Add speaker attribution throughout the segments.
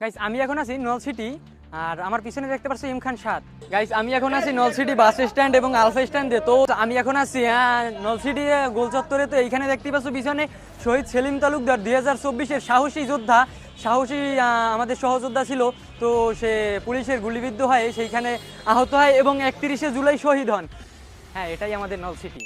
Speaker 1: Guys আমি এখন আছি নলসিটি আর আমার পিছনে দেখতে পাচ্ছি ইমখান সাদ। গাইস আমি এখন আছি নলসিটি বাস স্ট্যান্ড এবং আলফা স্ট্যান্ডে তো আমি এখন আছি হ্যাঁ নলসিটি গোল চত্বরে। তো এইখানে দেখতে পাচ্ছ পিছনে শহীদ সেলিম তালুকদার, দুই হাজার চব্বিশের সাহসী যোদ্ধা। সাহসী আমাদের সহযোদ্ধা ছিল। তো সে পুলিশের গুলিবিদ্ধ হয়, সেইখানে আহত হয় এবং একত্রিশে জুলাই শহীদ হন। হ্যাঁ এটাই আমাদের নলসিটি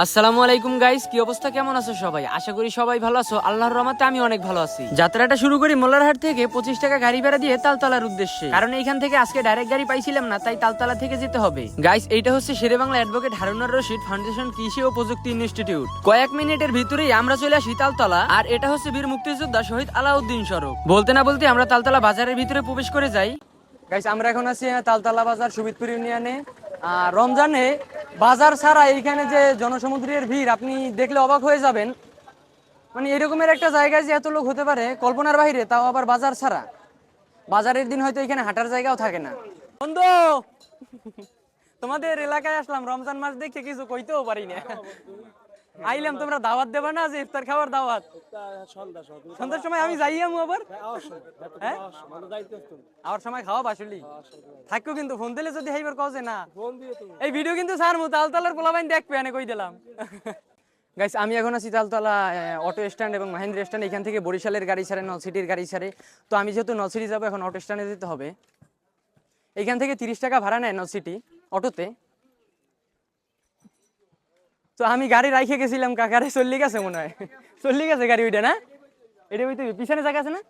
Speaker 1: আসসালামু আলাইকুম গাইস কি অবস্থা? কেমন আছো সবাই? আশা করি সবাই ভালো আছো। আল্লাহর রহমতে আমি অনেক ভালো আছি। যাত্রাটা শুরু করি মোল্লারহাট থেকে পঁচিশ টাকা গাড়ি ভাড়া দিয়ে তালতলার উদ্দেশ্যে। কারণ এইখান থেকে আজকে ডাইরেক্ট গাড়ি পাইছিলাম না, তাই তালতলা থেকে যেতে হবে। গাইস এইটা হচ্ছে শেরে বাংলা অ্যাডভোকেট হারুনার রশিদ ফাউন্ডেশন কৃষি ও প্রযুক্তি ইনস্টিটিউট কয়েক মিনিটের ভিতরেই আমরা চলে আসি তালতলা, আর এটা হচ্ছে বীর মুক্তিযোদ্ধা শহীদ আলাউদ্দিন সড়ক। বলতে না বলতে আমরা তালতলা বাজারের ভিতরে প্রবেশ করে যাই। গাইস আমরা এখন আছি তালতলা বাজার সুবিদপুর ইউনিয়নে। আর রমজানে বাজার ছাড়া এইখানে যে জনসমুদ্রের ভিড়, আপনি দেখলে অবাক হয়ে যাবেন। মানে এরকমের একটা জায়গায় যে এত লোক হতে পারে, কল্পনার বাইরে, তাও আবার বাজার ছাড়া। বাজারের দিন হয়তো এখানে হাঁটার জায়গাও থাকে না। বন্ধু, তোমাদের এলাকায় আসলাম। রমজান মাস দেখে কিছু কইতেও পারি না। আইলাম, তোমরা দাওয়াত দেবে না যে ইফতার খাবার দাওয়াত? সন্ধ্যার সময় আমি যাই আমু আবার। হ্যাঁ? আমার সময় খাওয়া বাসুলি। থাকো কিন্তু, ফোন দিলে যদি হাইবার যে না। এই ভিডিও কিন্তু স্যার মু তালতলার পোলাবাইন দেখবে, এনে কই দিলাম। গাইস আমি এখন আছি তালতলা অটো স্ট্যান্ড এবং মাহেন্দ্র স্ট্যান্ড এখান থেকে বরিশালের গাড়ি ছাড়ে, নলসিটির গাড়ি ছাড়ে। তো আমি যেহেতু নলসিটি যাব, এখন অটো স্ট্যান্ডে যেতে হবে। এখান থেকে তিরিশ টাকা ভাড়া নেয় নলসিটি অটোতে তো আমি গাড়ি রাইখে গেছিলাম, কাকারে চল্লি গেছে মনে হয়। চল্লি গেছে গাড়ি ওইটা, না? এটা ওই তো পিছনে জায়গা আছে না?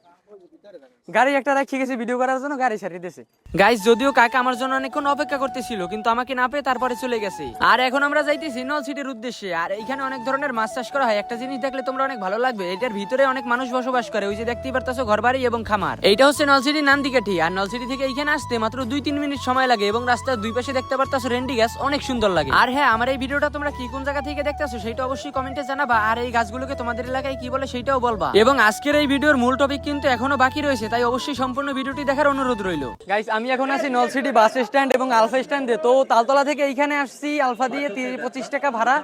Speaker 1: গাড়ি একটা রাখি গেছে ভিডিও করার জন্য গাড়ি ছাড়িয়ে দিয়েছে গাইস যদিও কাকা আমার জন্য অনেকক্ষণ অপেক্ষা করতেছিল, কিন্তু আমাকে না পেয়ে তারপরে চলে গেছে। আর এখন আমরা যাইতেছি নল সিটির উদ্দেশ্যে, আর এখানে অনেক ধরনের মাছ চাষ করা হয়। একটা জিনিস দেখলে তোমরা অনেক ভালো লাগবে, এটার ভিতরে অনেক মানুষ বসবাস করে। ওই যে দেখতেই পারতাছো, ঘরবাড়ি এবং খামার। এইটা হচ্ছে নলসিটি নান্দিকাঠি আর নলসিটি থেকে এইখানে আসতে মাত্র দুই তিন মিনিট সময় লাগে এবং রাস্তার দুই পাশে দেখতে পারতাছো রেন্ডি গাছ, অনেক সুন্দর লাগে। আর হ্যাঁ আমার এই ভিডিওটা তোমরা কি কোন জায়গা থেকে দেখতেছো সেটা অবশ্যই কমেন্টে জানাবা, আর এই গাছগুলোকে তোমাদের এলাকায় কি বলে সেটাও বলবা। এবং আজকের এই ভিডিওর মূল টপিক কিন্তু এখনও বাকি রয়েছে, তাই অবশ্যই সম্পূর্ণ ভিডিওটি দেখার অনুরোধ রইল। গাইস আমি এখন আছি নলসিটি বাস স্ট্যান্ড এবং আলফা স্ট্যান্ডে তো তালতলা থেকে এইখানে আসছি আলফা দিয়ে পঁচিশ টাকা ভাড়া।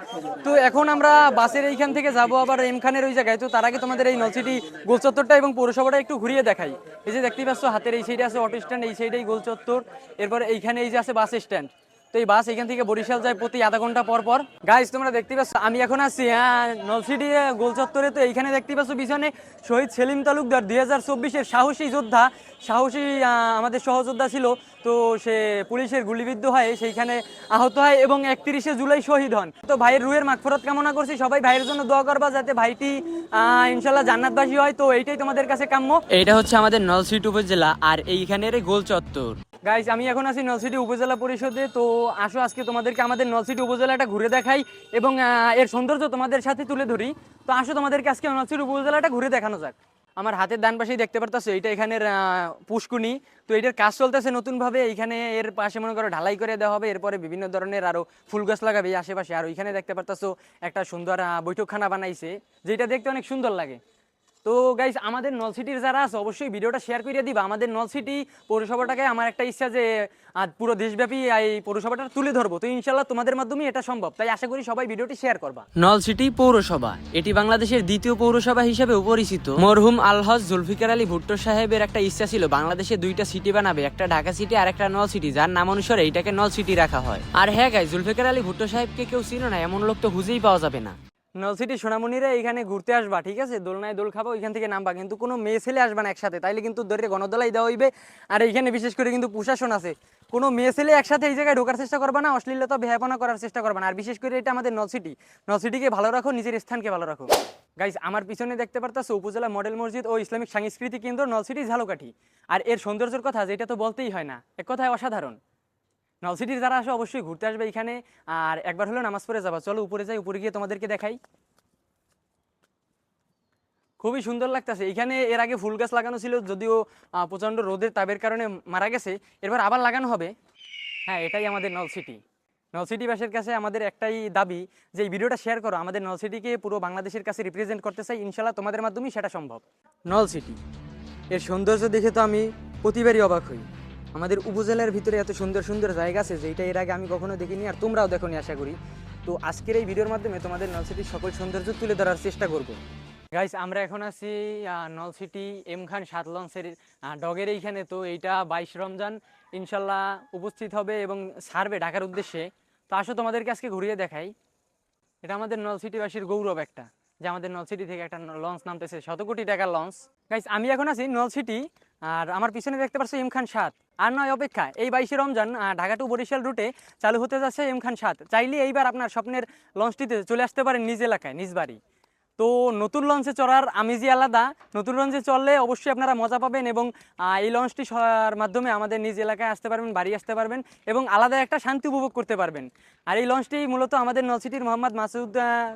Speaker 1: তো এখন আমরা বাসের এইখান থেকে যাব আবার এমখানের ওই জায়গায়। তো তার আগে তোমাদের এই নলসিটি গোলচত্বরটা এবং পৌরসভাটা একটু ঘুরিয়ে দেখাই। এই যে দেখতেই পাচ্ছ, হাতের এই সাইডে আছে অটো স্ট্যান্ড এই সাইডে গোলচত্বর এরপর এইখানে এই যে আছে বাস স্ট্যান্ড তো এই বাস এখান থেকে বরিশাল যায় প্রতি আধা ঘণ্টা পর পর। গাইস তোমরা দেখতে পাচ্ছ, আমি এখন আছি হ্যাঁ নলসিটি গোল চত্বরে। তো এইখানে দেখতে পাচ্ছ পিছনে শহীদ সেলিম তালুকদার, দুই হাজার চব্বিশের সাহসী যোদ্ধা। সাহসী আমাদের সহযোদ্ধা ছিল। তো সে পুলিশের গুলিবিদ্ধ হয়, সেইখানে আহত হয় এবং একত্রিশে জুলাই শহীদ হন। তো ভাইয়ের রুহের মাগফরত কামনা করছি। সবাই ভাইয়ের জন্য দোয়া করবা যাতে ভাইটি ইনশাল্লাহ জান্নাতবাসী হয়। তো এইটাই তোমাদের কাছে কাম্য। এটা হচ্ছে আমাদের নলসিটি উপজেলা আর এইখানের গোল চত্বর। গাইস আমি এখন আছি নলসিটি উপজেলা পরিষদে, তো আসো আজকে তোমাদেরকে আমাদের নলসিটি উপজেলাটা ঘুরে দেখাই এবং এর সৌন্দর্য তোমাদের সাথে তুলে ধরি। তো আসো তোমাদেরকে আজকে নলসিটি উপজেলাটা ঘুরে দেখানো যাক। আমার হাতের ডান পাশেই দেখতে পারতাছো, এইটা এখানের পুষ্কুনি। তো এটার কাজ চলতেছে নতুনভাবে, এইখানে এর পাশে মনে করো ঢালাই করে দেওয়া হবে, এরপরে বিভিন্ন ধরনের আরও ফুল গাছ লাগাবে আশেপাশে। আর ওইখানে দেখতে পারতাছো একটা সুন্দর বৈঠকখানা বানাইছে, যেটা দেখতে অনেক সুন্দর লাগে। তো গাইস আমাদের নল সিটির যারা আছে, অবশ্যই ভিডিওটা শেয়ার করে দিবা। আমাদের নল সিটি পৌরসভাটাকে আমার একটা ইচ্ছা যে পুরো দেশব্যাপী এই পৌরসভাটা তুলে ধরবো। তো ইনশাল্লাহ তোমাদের মাধ্যমে এটা সম্ভব। তাই আশা করি সবাই ভিডিওটি শেয়ার করবা। নল সিটি পৌরসভা, এটি বাংলাদেশের দ্বিতীয় পৌরসভা হিসেবে পরিচিত মরহুম আলহজ জুলফিকার আলী ভুট্টো সাহেবের একটা ইচ্ছা ছিল, বাংলাদেশে দুইটা সিটি বানাবে, একটা ঢাকা সিটি আর একটা নল সিটি, যার নাম অনুসারে এটাকে নল সিটি রাখা হয়। আর হ্যাঁ গাই জুলফিকার আলী ভুট্টো সাহেবকে কেউ চিনো না, এমন লোক তো খুঁজেই পাওয়া যাবে না। নলসিটি সোনামণিরা এখানে ঘুরতে আসবা, ঠিক আছে? দোলনায় দোল খাবা, ওইখান থেকে নামবা। কিন্তু কোনো মেয়ে ছেলে আসবা না একসাথে। তাইলে কিন্তু ধরে গণদোলাই দেওয়া হইবে। আর এইখানে বিশেষ করে কিন্তু প্রশাসন আছে। কোনো মেয়ে ছেলে একসাথে এই জায়গায় ঢোকার চেষ্টা করবা না, অশ্লীলতা বেহাপনা করার চেষ্টা করবা না। আর বিশেষ করে এটা আমাদের নলসিটি। নলসিটিকে ভালো রাখো, নিজের স্থানকে ভালো রাখো। গাইস আমার পিছনে দেখতে পারতাছো, উপজেলা মডেল মসজিদ ও ইসলামিক সাংস্কৃতিক কেন্দ্র নলসিটি ঝালকাঠি। আর এর সৌন্দর্যের কথা, যেটা তো বলতেই হয় না। এক কথায় অসাধারণ। নলসিটির যারা আসে, অবশ্যই ঘুরতে আসবে এখানে। আর একবার হলেও নামাজ পড়ে যাবা। চলো, উপরে যাই, উপরে গিয়ে তোমাদেরকে দেখাই। খুবই সুন্দর লাগতেছে। এখানে এর আগে ফুল গাছ লাগানো ছিল, যদিও প্রচণ্ড রোদের তাপের কারণে মারা গেছে। এবার আবার লাগানো হবে। হ্যাঁ এটাই আমাদের নল সিটি নল সিটিবাসীর কাছে আমাদের একটাই দাবি যে, এই ভিডিওটা শেয়ার করো। আমাদের নল সিটিকে পুরো বাংলাদেশের কাছে রিপ্রেজেন্ট করতে চাই। ইনশাল্লাহ তোমাদের মাধ্যমেই সেটা সম্ভব। নল সিটি এর সৌন্দর্য দেখে তো আমি প্রতিবারই অবাক হই। আমাদের উপজেলার ভিতরে এত সুন্দর সুন্দর জায়গা আছে যেটা এর আগে আমি কখনো দেখিনি আর তোমরাও দেখোনি, আশা করি। তো আজকের এই ভিডিওর মাধ্যমে তোমাদের নল সিটির সকল সৌন্দর্য তুলে ধরার চেষ্টা করব। গাইস আমরা এখন আছি নল সিটি এম খান সাত লঞ্চের ডগের এইখানে। তো এইটা বাইশ রমজান, ইনশাল্লাহ উপস্থিত হবে এবং সারবে ঢাকার উদ্দেশ্যে। তো আসো তোমাদেরকে আজকে ঘুরিয়ে দেখাই। এটা আমাদের নল সিটিবাসীর গৌরব একটা, যে আমাদের নল সিটি থেকে একটা লঞ্চ নামতেছে শত কোটি টাকার লঞ্চ। গাইস আমি এখন আছি নল সিটি আর আমার পিছনে দেখতে পাচ্ছ ইমখান সাত। আর নয়, অপেক্ষা, এই বাইশে রমজান ঢাকা টু বরিশাল রুটে চালু হতে যাচ্ছে ইমখান সাত। চাইলে এইবার আপনার স্বপ্নের লঞ্চটিতে চলে আসতে পারেন নিজ এলাকায়, নিজ বাড়ি। তো নতুন লঞ্চে চড়ার আমেজই আলাদা। নতুন লঞ্চে চললে অবশ্যই আপনারা মজা পাবেন এবং এই লঞ্চটি মাধ্যমে আমাদের নিজ এলাকায় আসতে পারবেন, বাড়ি আসতে পারবেন এবং আলাদা একটা শান্তি উপভোগ করতে পারবেন। আর এই লঞ্চটি মূলত আমাদের নলসিটির মোহাম্মদ মাসুদ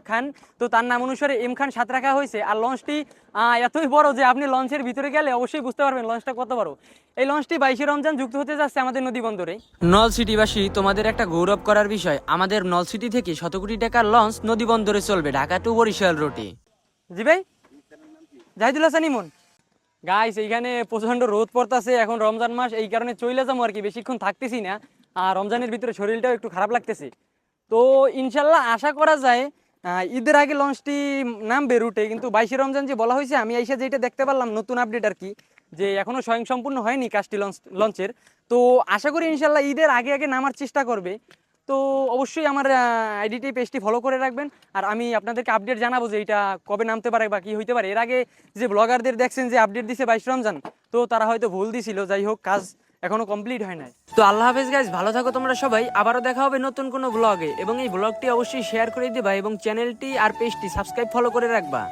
Speaker 1: খান, তো তার নাম অনুসারে এম খান সাত রাখা হয়েছে। আর লঞ্চটি এতই বড় যে আপনি লঞ্চের ভিতরে গেলে অবশ্যই বুঝতে পারবেন লঞ্চটা কত বড়। এই লঞ্চটি বাইশে রমজান যুক্ত হতে যাচ্ছে আমাদের নদী বন্দরে। নল সিটিবাসী, তোমাদের একটা গৌরব করার বিষয়। আমাদের নল সিটি থেকে শত কোটি টাকার লঞ্চ নদী বন্দরে চলবে, ঢাকা টু বরিশাল রুটে। জি ভাই। জাহিদুল হাসান ইমন। গাইস এইখানে প্রচণ্ড রোদ পড়তাছে, এখন রমজান মাস, এই কারণে চলে যাব আর কি, বেশিক্ষণ থাকতেছি না। আর রমজানের ভিতরে শরীরটাও একটু খারাপ লাগতেছে। তো ইনশাল্লাহ আশা করা যায় ঈদের আগে লঞ্চটি নামবে রুটে, কিন্তু বাইশে রমজান যে বলা হয়েছে, আমি এসে যেটা দেখতে পারলাম নতুন আপডেট আর কি, যে এখনও স্বয়ং সম্পূর্ণ হয়নি কাজটি লঞ্চ, লঞ্চের। তো আশা করি ইনশাল্লাহ ঈদের আগে আগে নামার চেষ্টা করবে। তো অবশ্যই আমার আইডিটি পেজটি ফলো করে রাখবেন। আর আমি আপনাদেরকে আপডেট জানাব যে এটা কবে নামতে পারে বা কি হইতে পারে। এর আগে যে ব্লগারদের দেখছেন যে আপডেট দিছে বাইশ রমজান, তো তারা হয়তো ভুল দিছিল। যাই হোক, কাজ এখনও কমপ্লিট হয় নাই। তো আল্লাহ হাফেজ গাইজ ভালো থাকো তোমরা সবাই। আবারও দেখা হবে নতুন কোনো ব্লগে এবং এই ব্লগটি অবশ্যই শেয়ার করে দিবা এবং চ্যানেলটি আর পেজটি সাবস্ক্রাইব ফলো করে রাখবা।